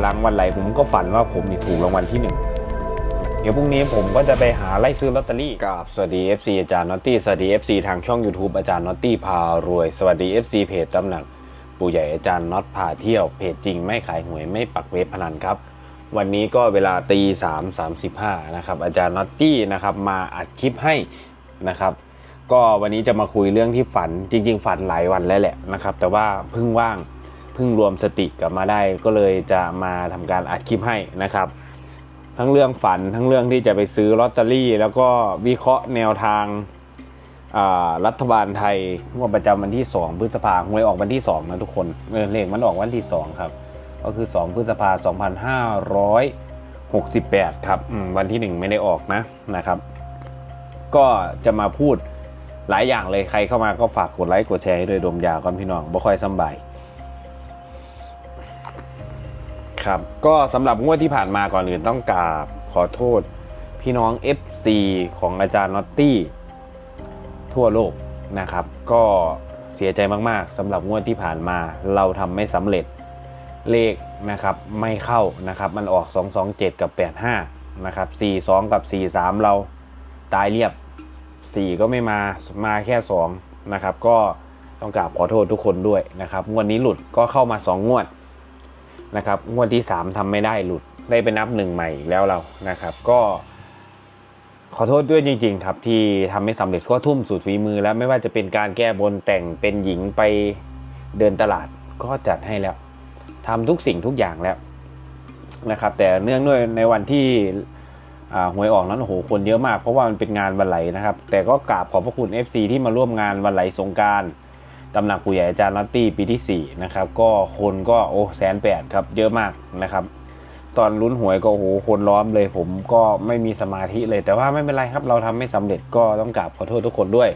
หลังวันไหลผมก็ฝันว่าผมถูกรางวัลที่หนึ่งเดี๋ยวพรุ่งนี้ผมก็จะไปหาไล่ซื้อลอตเตอรี่กับสวัสดี FC อาจารย์นอตตี้สวัสดี FC ทางช่อง YouTube อาจารย์นอตตี้พารวย สวัสดี FC เพจตำหนักปู่ใหญ่อาจารย์น็อตพาเที่ยวเพจจริงไม่ขายหวยไม่ปักเว็บพนันครับ วันนี้ก็เวลาตีสามสามสิบห้านะครับอาจารย์นอตตี้นะครับมาอัดคลิปให้นะครับก็วันนี้จะมาคุยเรื่องที่ฝันจริง ๆ ฝันหลายวันแล้วแหละนะครับแต่ว่าเพิ่งว่าง เพิ่งรวมสติกลับมาได้ก็เลยจะมาทำการอัดคลิปให้นะครับ ทั้งเรื่องฝันทั้งเรื่องที่จะไปซื้อลอตเตอรี่ แล้วก็วิเคราะห์แนวทางอ่ารัฐบาลไทยงวดประจำวันที่ 2 พฤษภาคมหวยออกวันที่ 2 นะทุกคนเออเลขมันออกวันที่ 2 ครับ ก็คือ 2 พฤษภาคม2568 ครับวันที่ 1 ไม่ได้ออกนะนะครับ ก็จะมาพูดหลายอย่างเลยใครเข้ามาก็ฝากกดไลค์กดแชร์ให้ด้วยดมยาก่อนพี่น้องบ่ค่อยสบาย ครับ ก็สำหรับงวดที่ผ่านมาก่อนอื่นต้องกราบขอโทษ พี่น้อง FC ของอาจารย์นอตตี้ ทั่วโลกนะครับ ก็เสียใจมากๆสำหรับงวดที่ผ่านมาเราทำไม่สำเร็จเลขนะครับไม่เข้านะครับมันออก 227 กับ 85 นะครับ 42 กับ 43 เราตายเรียบ 4 ก็ไม่มามาแค่ 2 นะครับ ก็ต้องกราบขอโทษทุกคนด้วยนะครับ งวดนี้หลุดก็เข้ามา 2 งวด นะครับงวดที่ 3ทำไม่ได้หลุดได้ไปนับหนึ่งใหม่แล้วเรานะครับ ก็ ขอโทษด้วยจริง ๆ ครับ ที่ทำไม่สำเร็จก็ทุ่มสุดฝีมือ แล้วไม่ว่าจะเป็นการแก้บนแต่งเป็นหญิงไปเดินตลาดก็จัดให้แล้วทำทุกสิ่งทุกอย่างแล้วนะครับ แต่เนื่องด้วยในวันที่หวยออกนั้นโอ้โหคนเยอะมากเพราะว่ามันเป็นงานวันไหลนะครับ แต่ก็กราบขอบพระคุณ FC ที่มาร่วมงานวันไหลสงการ ตำหนักปู่ใหญ่อาจารย์นอตตี้ปีที่4นะครับก็คนก็โอ้แสนแปดครับเยอะมากนะครับ ตอนลุ้นหวยก็โอ้โหคนล้อมเลย ผมก็ไม่มีสมาธิเลย แต่ว่าไม่เป็นไรครับ เราทำไม่สำเร็จก็ต้องกราบขอโทษทุกคนด้วย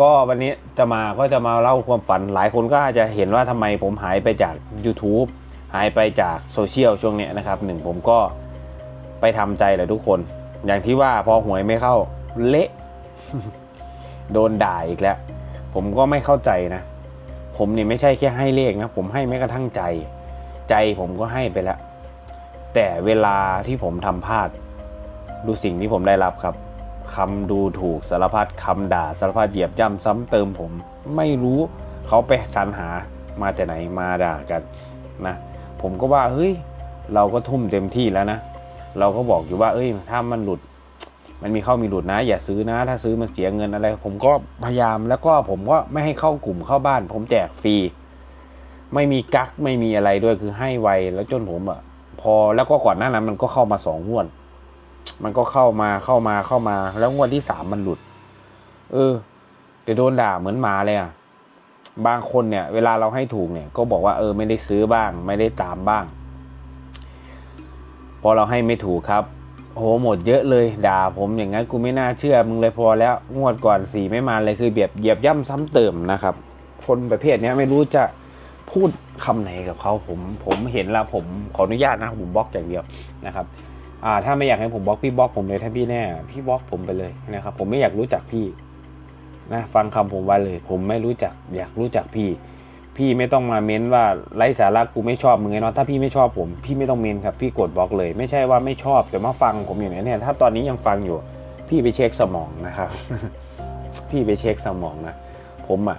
ก็วันนี้จะมาก็จะมาเล่าความฝันหลายคนก็อาจจะเห็นว่าทำไมผมหายไปจาก YouTube หายไปจากโซเชียลช่วงเนี้ยนะครับหนึ่งผมก็ไปทำใจแหละทุกคน อย่างที่ว่าพอหวยไม่เข้าเละโดนด่าอีกแล้ว ผมก็ไม่เข้าใจนะ ผมนี่ไม่ใช่แค่ให้เลขนะ ผมให้แม้กระทั่งใจ ใจผมก็ให้ไปแล้ว แต่เวลาที่ผมทำพลาด ดูสิ่งที่ผมได้รับครับคำดูถูกสารพัดคำด่าสารพัดเหยียบย่ำซ้ำเติมผม ไม่รู้เขาไปสรรหามาแต่ไหนมาด่ากันนะผมก็ว่าเฮ้ย เราก็ทุ่มเต็มที่แล้วนะ เราก็บอกอยู่ว่า เอ้ย ถ้ามันหลุด มันมีเข้ามีหลุดนะ อย่าซื้อนะ ถ้าซื้อมันเสียเงินอะไร ผมก็พยายามแล้วก็ผมก็ไม่ให้เข้ากลุ่มเข้าบ้าน ผมแจกฟรีไม่มีกักไม่มีอะไรด้วยคือให้ไวแล้วจนผมอะพอแล้วก็ก่อนหน้านั้น มันก็เข้ามาสองงวด มันก็เข้ามาเข้ามาเข้ามา แล้วงวดที่สามมันหลุด เออเดี๋ยวโดนด่าเหมือนหมาเลยอะบางคนเนี่ย เวลาเราให้ถูกเนี่ย ก็บอกว่าเออไม่ได้ซื้อบ้าง ไม่ได้ตามบ้าง พอเราให้ไม่ถูกครับ โหหมดเยอะเลย ด่าผมอย่างนั้นกูไม่น่าเชื่อมึงเลยพอแล้วงวดก่อนสีไม่มาเลยคือเบียบเหยียบย่ำซ้ำเติมนะครับ คนประเภทนี้ไม่รู้จะพูดคำไหนกับเขาผมผมเห็นแล้วผมขออนุญาตนะผมบล็อกอย่างเดียวนะครับอ่าถ้าไม่อยากให้ผมบล็อกพี่บล็อกผมเลยถ้าพี่แน่พี่บล็อกผมไปเลยนะครับ ผมไม่อยากรู้จักพี่นะฟังคำผมไว้เลย ผมไม่รู้จักอยากรู้จักพี่ พี่ไม่ต้องมาเม้นว่าไร้สาระกูไม่ชอบมึงไงเนาะถ้าพี่ไม่ชอบผม พี่ไม่ต้องเม้นครับพี่กดบล็อกเลย ไม่ใช่ว่าไม่ชอบแต่มาฟังผมอย่างนี้เนี่ยถ้าตอนนี้ยังฟังอยู่ พี่ไปเช็คสมองนะครับ พี่ไปเช็คสมองนะผมอะ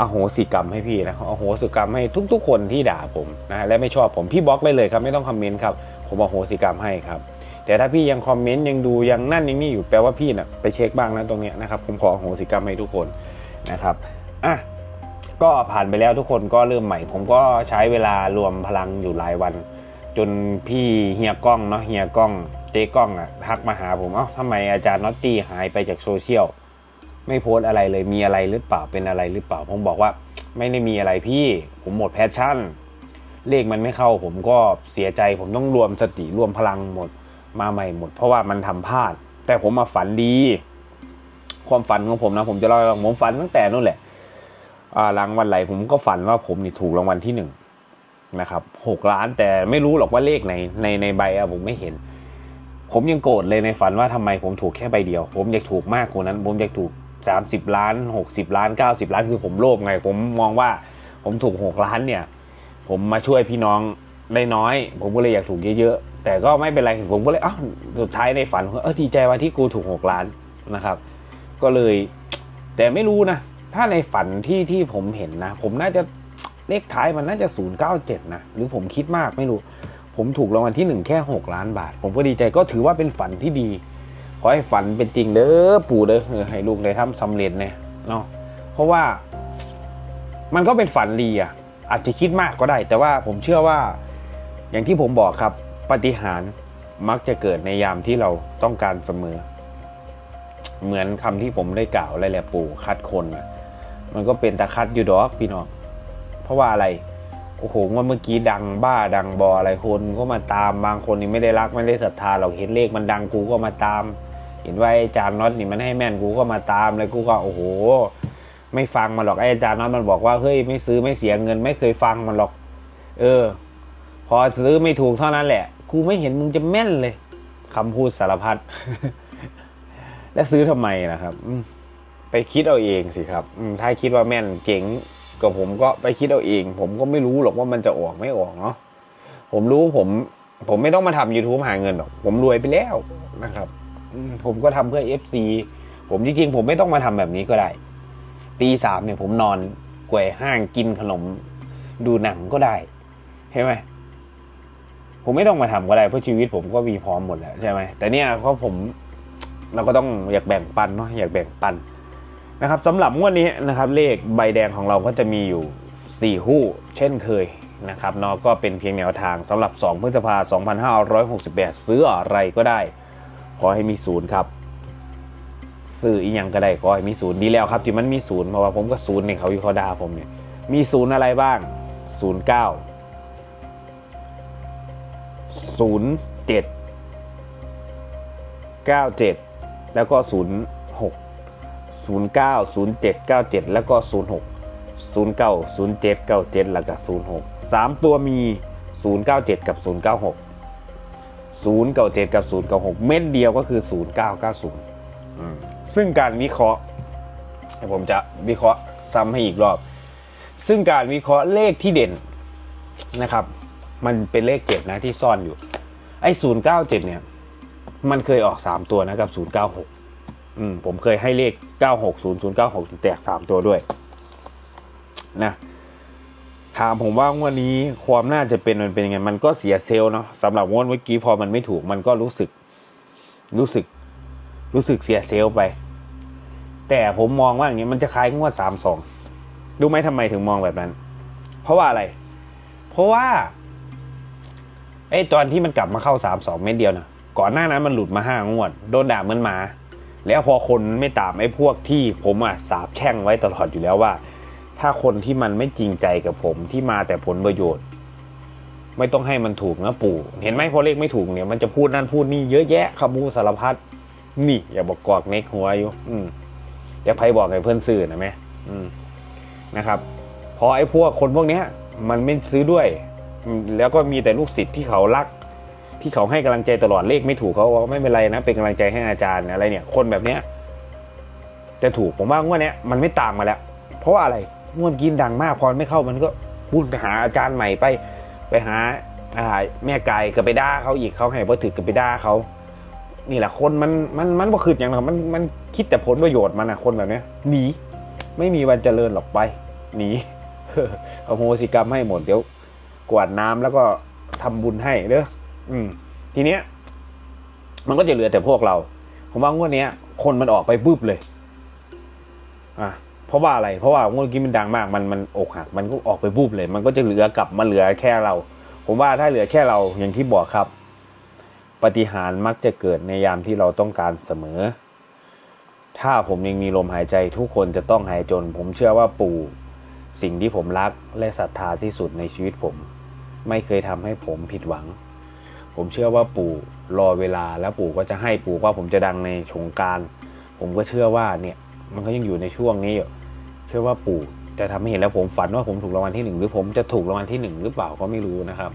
อโหสิกรรมให้พี่นะอโหสิกรรมให้ทุก ๆ คนที่ด่าผมนะและไม่ชอบผมพี่บล็อกเลยเลยครับไม่ต้องคอมเมนต์ครับผมอโหสิกรรมให้ครับ แต่ถ้าพี่ยังคอมเมนต์ยังดูยังนั่นยังนี่อยู่แปลว่าพี่น่ะไปเช็คบ้างนะตรงเนี้ยนะครับผมขออโหสิกรรมให้ทุกคนนะครับอะ ก็ผ่านไปแล้วทุกคนก็เริ่มใหม่ ผมก็ใช้เวลารวมพลังอยู่หลายวัน จนพี่เฮียกล้องเนาะเฮียกล้องเจ๊กล้องอะทักมาหาผมเอ้าทำไมอาจารย์น็อตตี้หายไปจากโซเชียลไม่โพสอะไรเลยมีอะไรหรือเปล่าเป็นอะไรหรือเปล่าผมบอกว่าไม่ได้มีอะไรพี่ผมหมดแพชชั่น เลขมันไม่เข้าผมก็เสียใจผมต้องรวมสติรวมพลังหมดมาใหม่หมด เพราะว่ามันทำพลาด แต่ผมมาฝันดี ความฝันของผมนะ ผมจะเล่าให้ฟังผมฝันตั้งแต่นู่นแหละ หลังวันไหลผมก็ฝันว่าผมนี่ถูกรางวัลที่หนึ่งนะครับหกล้านแต่ไม่รู้หรอกว่าเลขไหนในในใบอะผมไม่เห็น ผมยังโกรธเลยในฝันว่าทำไมผมถูกแค่ใบเดียว ผมอยากถูกมากกว่านั้น ผมอยากถูกสามสิบล้านหกสิบล้านเก้าสิบล้านคือผมโลภไง ผมมองว่าผมถูกหกล้านเนี่ย ผมมาช่วยพี่น้องได้น้อย ผมก็เลยอยากถูกเยอะๆ แต่ก็ไม่เป็นไรผมก็เลยอ้าวสุดท้ายในฝันผมก็เออดีใจว่าที่กูถูกหกล้านนะครับ ก็เลย แต่ไม่รู้นะ ถ้าในฝันที่ที่ผมเห็นนะ ผมน่าจะเลขท้ายมันน่าจะศูนย์เก้าเจ็ดนะ หรือผมคิดมากไม่รู้ ผมถูกรางวัลที่หนึ่งแค่หกล้านบาท ผมก็ดีใจก็ถือว่าเป็นฝันที่ดี ขอให้ฝันเป็นจริงเด้อปู่เด้อให้ลูกได้ทำสำเร็จเนี่ยเนาะเพราะว่ามันก็เป็นฝันดีอะ อาจจะคิดมากก็ได้ แต่ว่าผมเชื่อว่าอย่างที่ผมบอกครับปาฏิหารย์มักจะเกิดในยามที่เราต้องการเสมอ เหมือนคำที่ผมได้กล่าวอะไรแหละปู่คัดคนน่ะ มันก็เป็นตะคัดอยู่ดอกพี่น้องเพราะว่าอะไร โอ้โหว่าเมื่อกี้ดังบ้าดังบออะไรคนก็มาตามบางคนนี่ไม่ได้รักไม่ได้ศรัทธาเราเห็นเลขมันดังกูก็มาตาม เห็นว่าไอ้อาจารย์น็อตนี่มันให้แม่นกูก็มาตามเลยกูก็โอ้โห ไม่ฟังมันหรอกไอ้อาจารย์น็อตมันบอกว่าเฮ้ยไม่ซื้อไม่เสียเงิน ไม่เคยฟังมันหรอก เออ พอซื้อไม่ถูกเท่านั้นแหละ กูไม่เห็นมึงจะแม่นเลยคำพูดสารพัดแล้วซื้อทำไมนะครับ อื ไปคิดเอาเองสิครับถ้าคิดว่าแม่นเจ๋งก็ผมก็ไปคิดเอาเอง ผมก็ไม่รู้หรอกว่ามันจะออกไม่ออกเนาะผมรู้ผมผมไม่ต้องมาทำ YouTube หาเงินหรอก ผมรวยไปแล้วนะครับผมก็ทำเพื่อ FC ผมจริงๆ ผมไม่ต้องมาทำแบบนี้ก็ได้ ตีสามเนี่ยผมนอนแกว่ห้างกินขนม ดูหนังก็ได้ใช่ไหมผมไม่ต้องมาทำก็ได้ เพราะชีวิตผมก็มีพร้อมหมดแล้วใช่ไหมแต่เนี่ยเพราะผมเราก็ต้องอยากแบ่งปันเนาะอยากแบ่งปัน นะครับสำหรับงวดนี้นะครับเลขใบแดงของเราก็จะมีอยู่ 4 คู่เช่นเคยนะครับเนาะก็เป็นเพียงแนวทางสำหรับ 2 พฤษภาคม2568 ซื้ออะไรก็ได้ ขอให้มีศูนย์ครับซื้ออีกอย่างก็ได้ขอให้มีศูนย์ดีแล้วครับที่มันมีศูนย์เพราะว่าผมก็ศูนย์ในเขาอยู่เขาด่าผมเนี่ยมีศูนย์อะไรบ้างศูนย์เก้าศูนย์เจ็ดเก้าเจ็ดแล้วก็ศู 09 07 97 แล้วก็ 06 09 07 97 แล้วก็ 06 3 ตัวมี 097 กับ 096 097 กับ 096 เม็ดเดียวก็คือ 0990 ซึ่งการวิเคราะห์ผมจะวิเคราะห์ซ้ำให้อีกรอบ ซึ่งการวิเคราะห์เลขที่เด่นนะครับ มันเป็นเลขเก็บนะที่ซ่อนอยู่ ไอ้ 097 เนี่ย มันเคยออก 3 ตัวนะกับ 096 อืมผมเคยให้เลขเก้าหกศูนย์ศูนย์เก้าหกแตกสามตัวด้วยนะถามผมว่างวดนี้ความน่าจะเป็นมันเป็นยังไง มันก็เสียเซลล์เนาะสำหรับงวดเมื่อกี้พอมันไม่ถูกมันก็รู้สึกรู้สึกรู้สึกเสียเซลล์ไป แต่ผมมองว่าอย่างนี้มันจะคล้ายงวดสามสองรู้ไหมทำไมถึงมองแบบนั้น เพราะว่าอะไร เพราะว่าไอ้ตอนที่มันกลับมาเข้าสามสองเม็ดเดียวนะก่อนหน้านั้นมันหลุดมาห้างวด โดนด่าเหมือนหมา แล้วพอคนไม่ตามไอ้พวกที่ผมอะสาบแช่งไว้ตลอดอยู่แล้วว่า ถ้าคนที่มันไม่จริงใจกับผมที่มาแต่ผลประโยชน์ ไม่ต้องให้มันถูกนะปู่ เห็นไหมพอเลขไม่ถูกเนี่ยมันจะพูดนั่นพูดนี่เยอะแยะขบูสารพัดนี่ อย่าบอกกอกเน็กหัวอยู่ อืมอย่าไพ่บอกให้เพื่อนซื้อนะแม่อืมนะครับ พอไอ้พวกคนพวกเนี้ย มันไม่ซื้อด้วย แล้วก็มีแต่ลูกศิษย์ที่เขารัก ที่เขาให้กำลังใจตลอดเลขไม่ถูกเขากว่าไม่เป็นไรนะ เป็นกำลังใจให้อาจารย์อะไรเนี่ย คนแบบเนี้ยจะถูกผมว่างวดเนี้ยมันไม่ตามมาแล้ว เพราะว่าอะไรงวดกินดังมากพอไม่เข้ามันก็พูดไปหาอาจารย์ใหม่ไปไปหาอ่าแม่ไก่ก็ไปด่าเขาอีกเขาให้พอถือก็ไปด่าเขานี่แหละคนมันมันมันบ่คืดอย่างหรอกมันมันคิดแต่ผลประโยชน์มันอะคนแบบเนี้ยหนีไม่มีวันเจริญหรอกไปหนีเอาโหสิกรรมให้หมดเดี๋ยวกวาดน้ำแล้วก็ทำบุญให้เด้ออืม ทีเนี้ยมันก็จะเหลือแต่พวกเรา ผมว่างวดนี้คนมันออกไปปุ๊บเลย อะเพราะว่าอะไร เพราะว่างวดกี้มันดังมาก มันมันอกหัก มันก็ออกไปปุ๊บเลย มันก็จะเหลือกลับมาเหลือแค่เรา ผมว่าถ้าเหลือแค่เราอย่างที่บอกครับ ปฏิหารมักจะเกิดในยามที่เราต้องการเสมอ ถ้าผมยังมีลมหายใจทุกคนจะต้องหายจน ผมเชื่อว่าปู่ สิ่งที่ผมรักและศรัทธาที่สุดในชีวิตผม ไม่เคยทำให้ผมผิดหวัง ผมเชื่อว่าปู่รอเวลาแล้วปู่ก็จะให้ปู่ว่าผมจะดังในสงการ ผมก็เชื่อว่าเนี่ยมันก็ยังอยู่ในช่วงนี้อยู่เชื่อว่าปู่จะทำให้เห็นแล้วผมฝันว่าผมถูกรางวัลที่หนึ่งหรือผมจะถูกรางวัลที่หนึ่งหรือเปล่าก็ไม่รู้นะครับ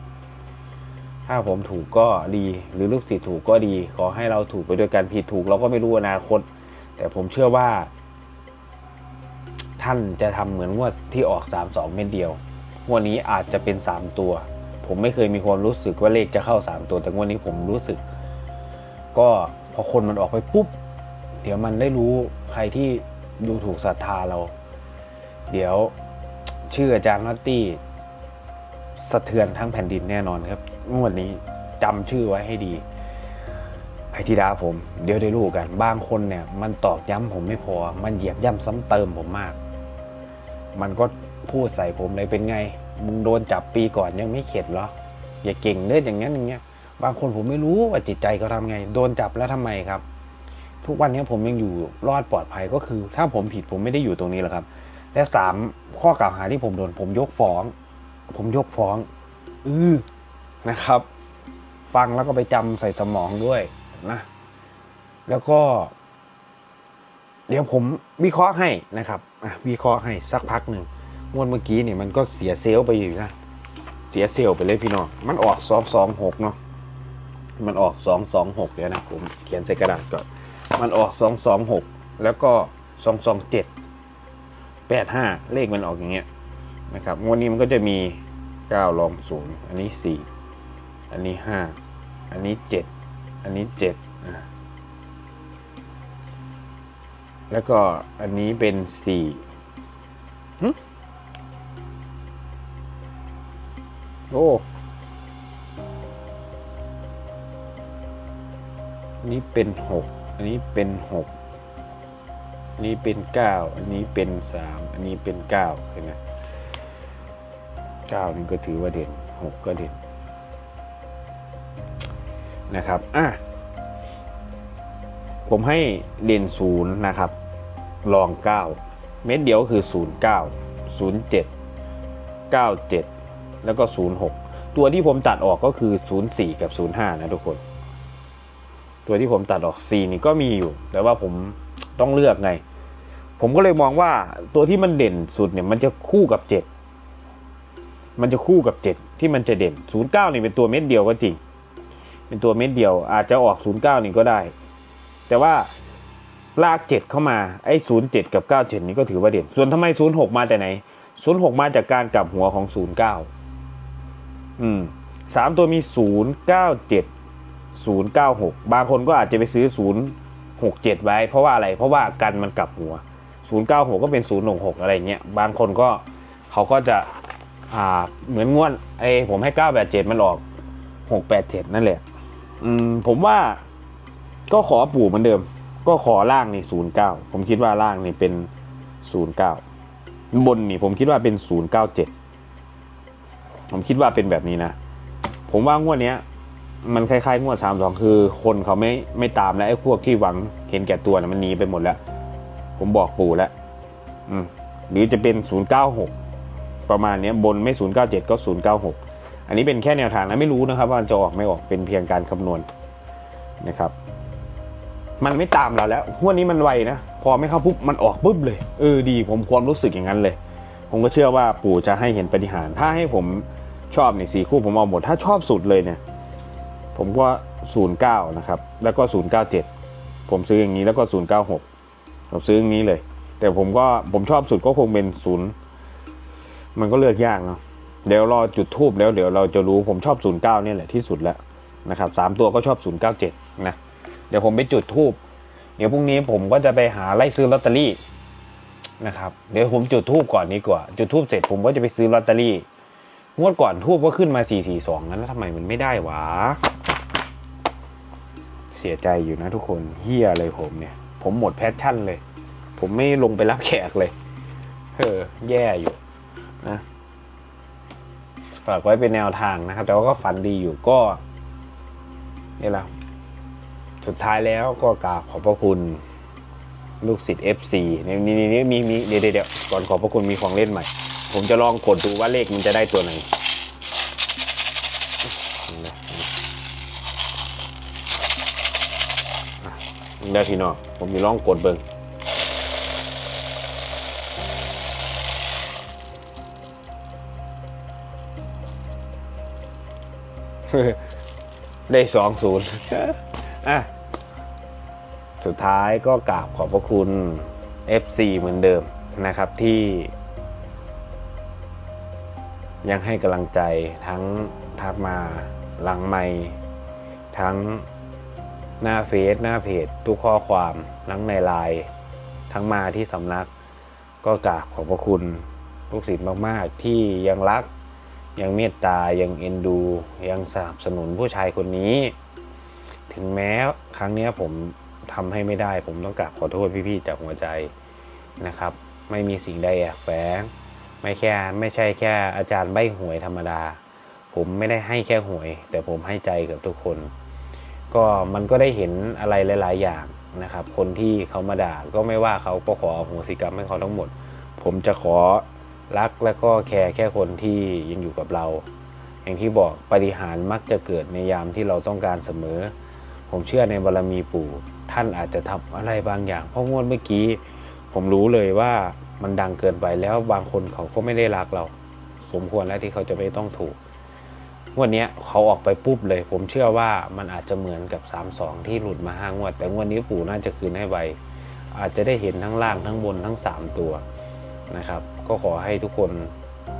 ถ้าผมถูกก็ดีหรือลูกศิษย์ถูกก็ดี ขอให้เราถูกไปด้วยกันผิดถูกเราก็ไม่รู้อนาคต แต่ผมเชื่อว่า ท่านจะทำเหมือนงวดที่ออก3 2เม็ดเดียวงวดนี้อาจจะเป็น3ตัว ผมไม่เคยมีความรู้สึกว่าเลขจะเข้าสามตัว แต่งวันนี้ผมรู้สึก ก็พอคนมันออกไปปุ๊บ เดี๋ยวมันได้รู้ใครที่ดูถูกศรัทธาเรา เดี๋ยวชื่ออาจารย์นัตตี้สะเทือนทั้งแผ่นดินแน่นอนครับงวดนี้จำชื่อไว้ให้ดีไพธิดาผม เดี๋ยวได้รู้กัน บางคนเนี่ย มันตอกย้ำผมไม่พอ มันเหยียบย่ำซ้ำเติมผมมาก มันก็พูดใส่ผมเลยเป็นไง มึงโดนจับปีก่อนยังไม่เข็ดเหรออย่าเก่งเล่นอย่างนั้นอย่างเงี้ย บางคนผมไม่รู้ว่าจิตใจเขาทำไง โดนจับแล้วทำไมครับ ทุกวันนี้ผมยังอยู่รอดปลอดภัยก็คือ ถ้าผมผิดผมไม่ได้อยู่ตรงนี้หรอกครับ และสามข้อกล่าวหาที่ผมโดน ผมยกฟ้อง ผมยกฟ้อง อือนะครับ ฟังแล้วก็ไปจำใส่สมองด้วยนะ แล้วก็ เดี๋ยวผมวิเคราะห์ให้นะครับวิเคราะห์ให้สักพักหนึ่ง งวดเมื่อกี้เนี่ยมันก็เสียเซลไปอยู่นะ เสียเซลไปเลยพี่น้อง มันออกสองสองหกเนาะ มันออกสองสองหกเดี๋ยวนะผมเขียนใส่กระดาษก่อน มันออกสองสองหกแล้วก็สองสองเจ็ดแปดห้าเลขมันออกอย่างเงี้ยนะครับ งวดนี้มันก็จะมีเก้าลองศูนย์อันนี้สี่อันนี้ห้าอันนี้เจ็ดอันนี้เจ็ดอะแล้วก็อันนี้เป็นสี่ โอ้อันนี้เป็นหกอันนี้เป็นหกอันนี้เป็นเก้าอันนี้เป็นสามอันนี้เป็นเก้าเห็นไหมเก้านี่ก็ถือว่าเด่นหกก็เด่นนะครับอะผมให้เด่นศูนย์นะครับลองเก้าเม็ดเดียวคือศูนย์เก้าศูนย์เจ็ดเก้าเจ็ด แล้วก็ศูนย์หกตัวที่ผมตัดออกก็คือศูนย์สี่กับศูนย์ห้านะทุกคน ตัวที่ผมตัดออก C นี่ก็มีอยู่ แต่ว่าผมต้องเลือกไง ผมก็เลยมองว่าตัวที่มันเด่นสุดเนี่ยมันจะคู่กับ 7 มันจะคู่กับ 7 ที่มันจะเด่น 09นี่เป็นตัวเม็ดเดียวก็จริง เป็นตัวเม็ดเดียว อาจจะออก 09 นี่ก็ได้ แต่ว่าลาก 7 เข้ามาไอ้ 07 กับ 97 นี่ก็ถือว่าเด่น ส่วนทำไม 06 มาแต่ไหน 06 มาจากการกลับหัวของ 09 อืมสามตัวมี097 096บางคนก็อาจจะไปซื้อ067ไว้ เพราะว่าอะไรเพราะว่ากันมันกลับหัว096ก็เป็น016อะไรเงี้ยบางคนก็เขาก็จะอ่าเหมือนงวดไอ้ผมให้987มันออก687นั่นแหละอืมผมว่าก็ขอปู่เหมือนเดิม ก็ขอล่างนี่09ผมคิดว่าล่างนี่เป็น09บนนี่ผมคิดว่าเป็น097 ผมคิดว่าเป็นแบบนี้นะ ผมว่างวดเนี้ย มันคล้ายๆ งวดสามสองคือ คนเขาไม่ไม่ตามแล้วไอ้พวกที่หวังเห็นแก่ตัวนะมันหนีไปหมดแล้ว ผมบอกปู่แล้วอืมหรือจะเป็นศูนย์เก้าหกประมาณนี้บนไม่ศูนย์เก้าเจ็ดก็ศูนย์เก้าหกอันนี้เป็นแค่แนวทางนะไม่รู้นะครับ ว่าจะออกไม่ออกเป็นเพียงการคำนวณนะครับ มันไม่ตามเราแล้วงวนี้มันไวนะพอไม่เข้าปุ๊บมันออกปุ๊บเลยเออดี ผมความรู้สึกอย่างนั้นเลย ผมก็เชื่อว่าปู่จะให้เห็นปฏิหารถ้าให้ผม ชอบในสี่คู่ผมเอาหมด ถ้าชอบสุดเลยเนี่ย ผมก็09นย์เก้านะครับ แล้วก็097ผมซื้ออย่างนี้แล้วก็096ผมซื้ออย่างนี้เลย แต่ผมก็ผมชอบสุดก็คงเป็น0มันก็เลือกยากเนาะเดี๋ยวรอจุดทูบแล้วเดี๋ยวเราจะรู้ผมชอบ09เก้านี่ยแหละที่สุดแล้วนะครับสามตัวก็ชอบ097นะเดี๋ยวผมไปจุดทูบเดี๋ยวพรุ่งนี้ผมก็จะไปหาไล่ซื้อลอตเตอรี่นะครับ เดี๋ยวผมจุดทูบก่อนดีกว่า จุดทูบเสร็จผมก็จะไปซื้อลอตเตอรี่ งวดก่อนทูบก็ขึ้นมา 442 นั้นแล้วทำไมมันไม่ได้วะ เสียใจอยู่นะทุกคนเฮียเลยผมเนี่ย ผมหมดแพชชั่นเลย ผมไม่ลงไปรับแขกเลย เออ แย่อยู่นะฝากไว้เป็นแนวทางนะครับ แต่ว่าก็ฝันดีอยู่ก็นี่แหละสุดท้ายแล้วก็กราบขอบพระคุณลูกศิษย์ FC นี่นี่นี่มีมีเดี๋ยวเดี๋ยวเดี๋ยวก่อนขอบพระคุณมีของเล่นใหม่ ผมจะลองกดดูว่าเลขมันจะได้ตัวไหนเดี๋ยวพี่น้องผมมีลองกดเบิงได้สองศูนย์อะ สุดท้ายก็กราบขอบพระคุณ FC เหมือนเดิมนะครับที่ ยังให้กำลังใจทั้งทักมาหลังไมค์ทั้งหน้าเฟซหน้าเพจ ทุกข้อความทั้งในไลน์ทั้งมาที่สำนัก ก็กราบขอบพระคุณลูกศิษย์มาก ๆ ที่ยังรัก ยังเมตตา ยังเอ็นดู ยังสนับสนุนผู้ชายคนนี้ ถึงแม้ครั้งนี้ผมทำให้ไม่ได้ ผมต้องกราบขอโทษพี่ ๆ จากหัวใจนะครับ ไม่มีสิ่งใดแอบแฝง ไม่แค่ไม่ใช่แค่อาจารย์ใบหวยธรรมดา ผมไม่ได้ให้แค่หวย แต่ผมให้ใจกับทุกคน ก็มันก็ได้เห็นอะไรหลาย ๆ อย่างนะครับ คนที่เขามาด่าก็ไม่ว่าเขาก็ขออโหสิกรรมให้เขาทั้งหมด ผมจะขอรักและก็แคร์แค่คนที่ยังอยู่กับเรา อย่างที่บอกปฏิหารมักจะเกิดในยามที่เราต้องการเสมอ ผมเชื่อในบารมีปู่ ท่านอาจจะทำอะไรบางอย่างเพราะงวดเมื่อกี้ ผมรู้เลยว่ามันดังเกินไปแล้วบางคนเขาก็ไม่ได้รักเรา สมควรแล้วที่เขาจะไม่ต้องถูกงวดนี้เขาออกไปปุ๊บเลย ผมเชื่อว่ามันอาจจะเหมือนกับ 3-2 ที่หลุดมาห้างวด แต่งวดนี้ปู่น่าจะคืนให้ไวอาจจะได้เห็นทั้งล่างทั้งบนทั้ง 3 ตัวนะครับ ก็ขอให้ทุกคน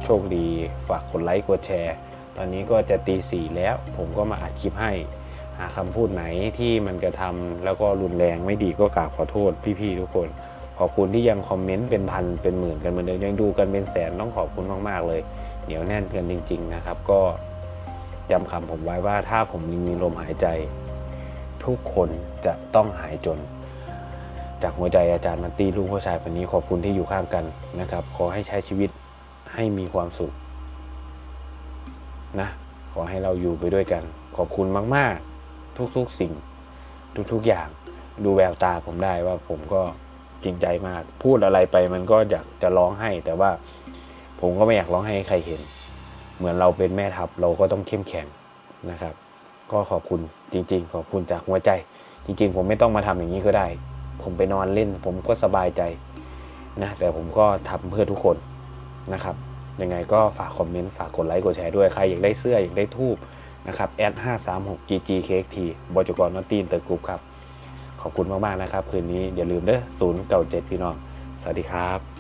โชคดีฝากกดไลค์กดแชร์ ตอนนี้ก็จะตีสี่แล้ว ผมก็มาอัดคลิปให้ หาคำพูดไหนที่มันกระทำแล้วก็รุนแรงไม่ดีก็กราบขอโทษพี่ๆทุกคน ขอบคุณที่ยังคอมเมนต์เป็นพันเป็นหมื่นกันเหมือนเดิมยังดูกันเป็นแสนต้องขอบคุณมากๆเลยเหนียวแน่นกันจริง ๆนะครับ ก็จำคำผมไว้ว่าถ้าผมยังมีลมหายใจ ทุกคนจะต้องหายจน จากหัวใจอาจารย์มันตีลูกผู้ชายคนนี้ขอบคุณที่อยู่ข้างกันนะครับ ขอให้ใช้ชีวิตให้มีความสุขนะขอให้เราอยู่ไปด้วยกัน ขอบคุณมาก ๆ ทุก ๆ สิ่ง ทุก ๆ อย่าง ดูแววตาผมได้ว่าผมก็ จริงใจมาก พูดอะไรไปมันก็อยากจะร้องให้ แต่ว่าผมก็ไม่อยากร้องให้ใครเห็น เหมือนเราเป็นแม่ทัพเราก็ต้องเข้มแข็งนะครับ ก็ขอบคุณจริง ๆ ขอบคุณจากหัวใจ จริง ๆ ผมไม่ต้องมาทำอย่างนี้ก็ได้ ผมไปนอนเล่น ผมก็สบายใจนะแต่ผมก็ทำเพื่อทุกคนนะครับยังไงก็ฝากคอมเมนต์ฝากกดไลค์กดแชร์ด้วยใครอยากได้เสื้ออยากได้ทูบนะครับแอดห้าสามหก ggkxt บจกรนอตตีนเตอร์กรุ๊ปครับ ขอบคุณมากๆนะครับ คืนนี้อย่าลืมเด้อศูนย์เก่าเจ็ดพี่น้อง สวัสดีครับ